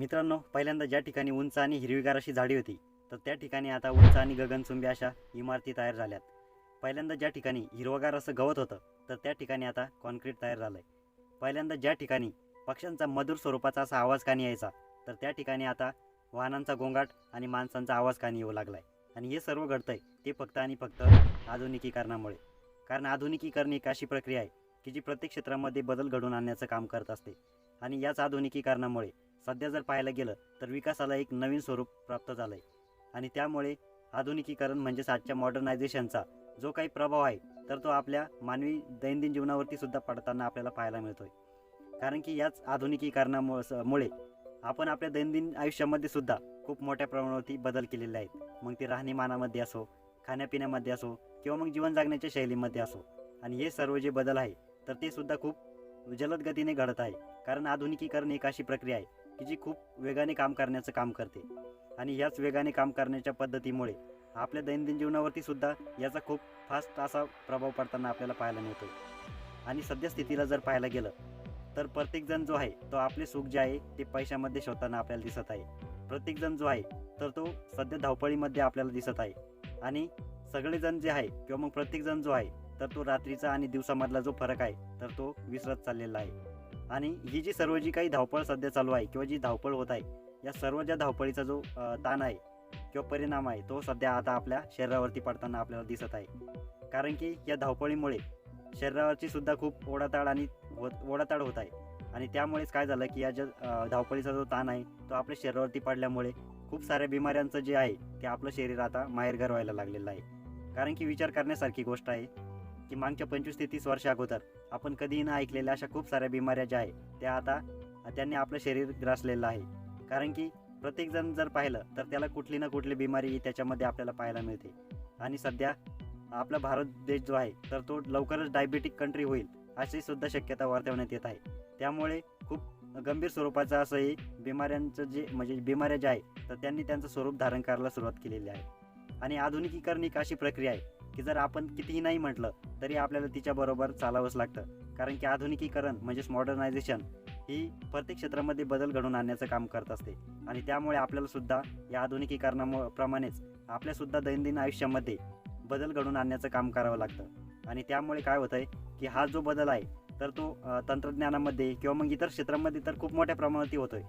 मित्रांनो पहिल्यांदा ज्या ठिकाणी उंच आणि हिरवीगार अशी झाडी होती तर त्या ठिकाणी आता उंच आणि गगनचुंबी अशा इमारती तयार झाल्यात. पहिल्यांदा ज्या ठिकाणी हिरवगार असं गवत होतं तर त्या ठिकाणी आता कॉन्क्रीट तयार झालं आहे पहिल्यांदा ज्या ठिकाणी पक्ष्यांचा मधुर स्वरूपाचा असा आवाज कानी यायचा तर त्या ठिकाणी आता वाहनांचा गोंगाट आणि माणसांचा आवाज कानी येऊ लागला आहे आणि हे सर्व घडतं आहे ते फक्त आणि फक्त आधुनिकीकरणामुळे. कारण आधुनिकीकरण एक अशी प्रक्रिया आहे की जी प्रत्येक क्षेत्रामध्ये बदल घडवून आणण्याचं काम करत असते. आणि याच आधुनिकीकरणामुळे सध्या जर पाहायला गेलं तर विकासाला एक नवीन स्वरूप प्राप्त झालं आहे आणि त्यामुळे आधुनिकीकरण म्हणजेच आजच्या मॉडर्नायझेशनचा जो काही प्रभाव आहे तर तो आपल्या मानवी दैनंदिन जीवनावरती सुद्धा पडताना आपल्याला पाहायला मिळतोय. कारण की याच आधुनिकीकरणामुळे मुळे आपण आपल्या दैनंदिन आयुष्यामध्ये सुद्धा खूप मोठ्या प्रमाणावरती बदल केलेले आहेत. मग ते राहणीमानामध्ये असो खाण्यापिण्यामध्ये असो किंवा मग जीवन जगण्याच्या शैलीमध्ये असो. आणि हे सर्व जे बदल आहे तर ते सुद्धा खूप जलद गतीने घडत आहे. कारण आधुनिकीकरण एक अशी प्रक्रिया आहे की जी खूप वेगाने काम करण्याचं काम करते. आणि याच वेगाने काम करण्याच्या पद्धतीमुळे आपल्या दैनंदिन जीवनावरती सुद्धा याचा खूप फास्ट असा प्रभाव पडताना आपल्याला पाहायला मिळतो. आणि सध्या स्थितीला जर पाहायला गेलं तर प्रत्येकजण जो आहे तो आपले सुख जे आहे ते पैशामध्ये शोधताना आपल्याला दिसत आहे. प्रत्येकजण जो आहे तर तो सध्या धावपळीमध्ये आपल्याला दिसत आहे. आणि सगळेजण जे आहे किंवा मग प्रत्येकजण जो आहे तर तो रात्रीचा आणि दिवसामधला जो फरक आहे तर तो विसरत चाललेला आहे. आणि ही जी सर्व जी काही धावपळ सध्या चालू आहे किंवा जी धावपळ होत आहे या सर्व ज्या धावपळीचा जो ताण आहे किंवा परिणाम आहे तो सध्या आता आपल्या शरीरावरती पडताना आपल्याला दिसत आहे. कारण की या धावपळीमुळे शरीरावरची सुद्धा खूप ओढाताड आणि ओढाताड होत आहे. आणि त्यामुळेच काय झालं की या ज्या धावपळीचा जो ताण आहे तो आपल्या शरीरावरती पडल्यामुळे खूप साऱ्या बिमाऱ्यांचं जे आहे ते आपलं शरीर आता माहेरघर व्हायला लागलेलं आहे. कारण की विचार करण्यासारखी गोष्ट आहे की मागच्या पंचवीस ते तीस वर्षा अगोदर आपण कधीही न ऐकलेल्या अशा खूप साऱ्या बिमाऱ्या ज्या आहेत त्या आता त्यांनी आपलं शरीर ग्रासलेलं आहे. कारण की प्रत्येकजण जर पाहिलं तर त्याला कुठली ना कुठली बिमारी त्याच्यामध्ये आपल्याला पाहायला मिळते. आणि सध्या आपला भारत देश जो आहे तर तो लवकरच डायबेटिक कंट्री होईल अशी सुद्धा शक्यता वर्तवण्यात येत आहे. त्यामुळे खूप गंभीर स्वरूपाचं असं हे बिमाऱ्यांचं जे म्हणजे बिमाऱ्या ज्या आहे तर त्यांनी त्यांचं स्वरूप धारण करायला सुरुवात केलेली आहे. आणि आधुनिकीकरण एक अशी प्रक्रिया आहे की जर आपण कितीही नाही म्हटलं तरी आपल्याला तिच्याबरोबर चालावंच लागतं. कारण की आधुनिकीकरण म्हणजेच मॉडर्नायझेशन ही प्रत्येक क्षेत्रामध्ये बदल घडवून आणण्याचं काम करत असते. आणि त्यामुळे आपल्याला सुद्धा या आधुनिकीकरणामु प्रमाणेच आपल्यासुद्धा दैनंदिन आयुष्यामध्ये बदल घडवून आणण्याचं काम करावं लागतं. आणि त्यामुळे काय होतं आहे की हा जो बदल आहे तर तो तंत्रज्ञानामध्ये किंवा मग इतर क्षेत्रामध्ये तर खूप मोठ्या प्रमाणावरती होतोय.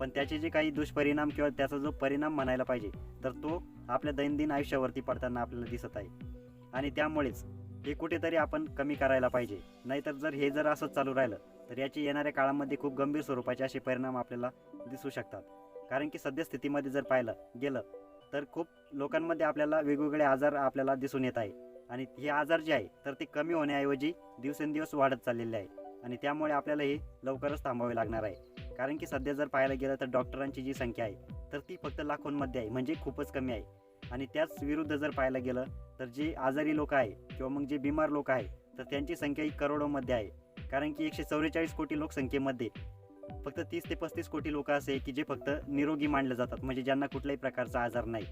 पण त्याचे जे काही दुष्परिणाम किंवा त्याचा जो परिणाम म्हणायला पाहिजे तर तो आपल्या दैनंदिन आयुष्यावरती पडताना आपल्याला दिसत आहे. आणि त्यामुळेच हे कुठेतरी आपण कमी करायला पाहिजे. नाहीतर जर हे जर असंच चालू राहिलं तर याची येणाऱ्या काळामध्ये खूप गंभीर स्वरूपाचे असे परिणाम आपल्याला दिसू शकतात. कारण की सध्या स्थितीमध्ये जर पाहिलं गेलं तर खूप लोकांमध्ये आपल्याला वेगवेगळे आजार आपल्याला दिसून येत आहे. आणि हे आजार जे आहे तर ते कमी होण्याऐवजी दिवसेंदिवस वाढत चाललेले आहे. आणि त्यामुळे आपल्याला हे लवकरच थांबावे लागणार आहे. कारण की सध्या जर पाहायला गेलं तर डॉक्टरांची जी संख्या आहे तर ती फक्त लाखोंमध्ये आहे. म्हणजे खूपच कमी आहे. आणि त्याच विरुद्ध जर पाहायला गेलं तर जे आजारी लोक आहे किंवा मग जे बिमार लोक आहे तर त्यांची संख्या ही करोडोमध्ये आहे. कारण की एकशे चौवेचाळीस कोटी लोकसंख्येमध्ये फक्त तीस ते पस्तीस कोटी लोक असे की जे फक्त निरोगी मानले जातात म्हणजे ज्यांना कुठल्याही प्रकारचा आजार नाही.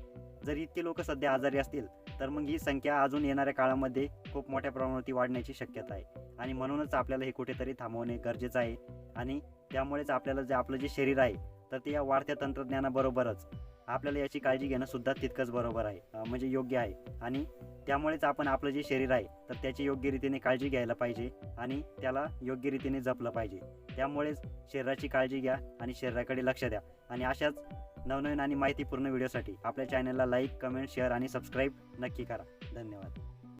जर इतके लोक सध्या आजारी असतील तर मग ही संख्या अजून येणाऱ्या काळामध्ये खूप मोठ्या प्रमाणावरती वाढण्याची शक्यता आहे. आणि म्हणूनच आपल्याला हे कुठेतरी थांबवणे गरजेचं आहे. आणि त्यामुळेच आपल्याला जे आपलं जे शरीर आहे तर ते या वाढत्या तंत्रज्ञानाबरोबरच आपल्याला याची काळजी घेणं सुद्धा तितकंच बरोबर आहे म्हणजे योग्य आहे. आणि त्यामुळेच आपण आपलं जे शरीर आहे तर त्याची योग्य रीतीने काळजी घ्यायला पाहिजे आणि त्याला योग्य रीतीने जपलं पाहिजे. त्यामुळेच शरीराची काळजी घ्या आणि शरीराकडे लक्ष द्या. आणि अशाच नवनवीन आणि माहितीपूर्ण व्हिडिओसाठी आपल्या चॅनलला लाईक कमेंट शेअर आणि सबस्क्राईब नक्की करा. धन्यवाद.